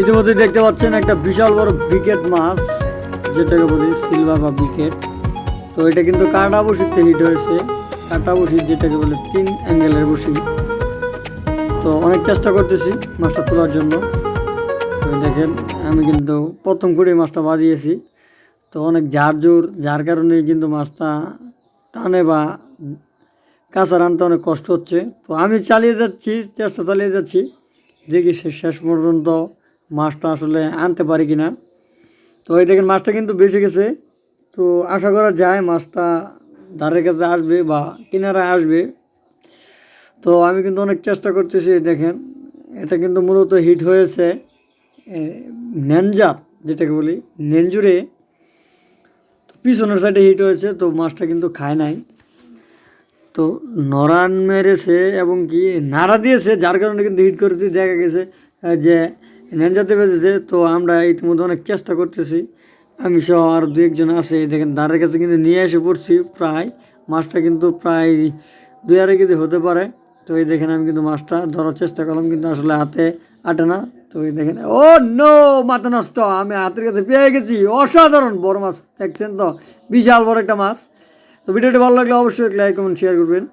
ইতিমধ্যে দেখতে পাচ্ছেন একটা বিশাল বড় বিকেট মাছ, যেটাকে বলি সিলভার বা বিকেট। তো এটা কিন্তু কাটা বসিতে হিট হয়েছে। কাটা বসি যেটাকে বলে তিন অ্যাঙ্গেলের বসি। তো অনেক চেষ্টা করতেছি মাছটা তোলার জন্য। তো দেখেন, আমি কিন্তু প্রথম করে মাছটা বাজিয়েছি। তো অনেক ঝাড় জোর, যার কারণে কিন্তু মাছটা টানে বা কাঁচা রানতে অনেক কষ্ট হচ্ছে। তো আমি চালিয়ে যাচ্ছি, চেষ্টা চালিয়ে যাচ্ছি। দেখি সে শেষ পর্যন্ত মাছটা আসলে আনতে পারি কি না তো এই দেখেন মাছটা কিন্তু বেঁচে গেছে। তো আশা করা যায় মাছটা ধারের কাছে আসবে বা কিনারায় আসবে। তো আমি কিন্তু অনেক চেষ্টা করতেছি দেখেন। এটা কিন্তু মূলত হিট হয়েছে এ, ন্যানজাত যেটাকে বলি নেঞ্জুরে তো পিছনের সাইডে হিট হয়েছে তো মাছটা কিন্তু খায় নাই। তো নরান মেরেছে এবং কি নাড়া দিয়েছে যার কারণে কিন্তু হিট করেছি দেখা গেছে যে নেঞ্জাতে বেঁচেছে তো আমরা ইতিমধ্যে অনেক চেষ্টা করতেছি। আমি সহ আর দু একজন আছে দেখেন দাঁড়ের কাছে কিন্তু নিয়ে এসে পড়ছি প্রায়। মাছটা কিন্তু প্রায় দুই আড়াই কেজি হতে পারে। তো এই দেখেন আমি কিন্তু মাছটা ধরার চেষ্টা করলাম, কিন্তু আসলে হাতে আটে না। তো এই দেখেন, ও নো, মাথা নষ্ট। আমি হাতের কাছে পেয়ে গেছি। অসাধারণ বড় মাছ, দেখছেন তো? বিশাল বড় একটা মাছ। তো ভিডিওটি ভালো লাগলে অবশ্যই লাইক, কমেন্ট শেয়ার করবেন।